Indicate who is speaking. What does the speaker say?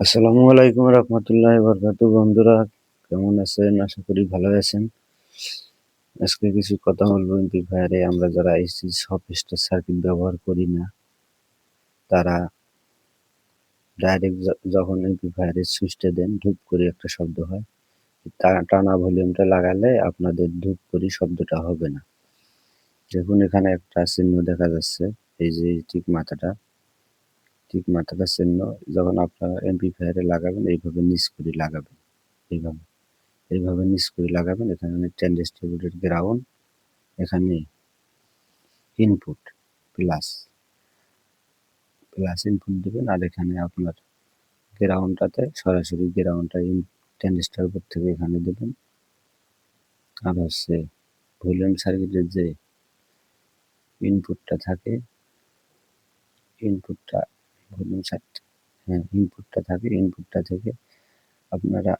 Speaker 1: আসসালামু আলাইকুম রহমতুল্লাহ বরকাতু বন্ধুরা, কেমন আছেন? আশা করি ভালো আছেন। আজকে কিছু কথা বলব ফায়ারে আমরা যারা এসি স্টার সার্কিট ব্যবহার করি না, তারা ডাইরেক্ট যখন ফায়ারের সুইচটা দেন, ধূপ করে একটা শব্দ হয়। টানা ভলিউমটা লাগালে আপনাদের ধূপ করি শব্দটা হবে না। দেখুন, এখানে একটা চিহ্ন দেখা যাচ্ছে। এই যে ঠিক মাথাটা। ঠিক মাথাটা চিহ্ন যখন আপনারা এমপ্লিফায়ারে লাগাবেন, এইভাবে নিচ করে লাগাবেন, এইভাবে এইভাবে নিচ করে লাগাবেন, এখানে ডিস্ট্রিবিউটেড গ্রাউন্ড এখানে ইনপুট প্লাস প্লাস ইনপুট দেবেন, আর এখানে আপনার গ্রাউন্ডটাতে সরাসরি গ্রাউন্ডটা ইন টেনিস্টার উপর থেকে এখানে দেবেন। আর হচ্ছে ভলিউম সার্কিটের যে ইনপুটটা থাকে ইনপুটটা ভলিউম সার্কিট হ্যাঁ ইনপুটটা থাকে ইনপুটটা থেকে আপনারা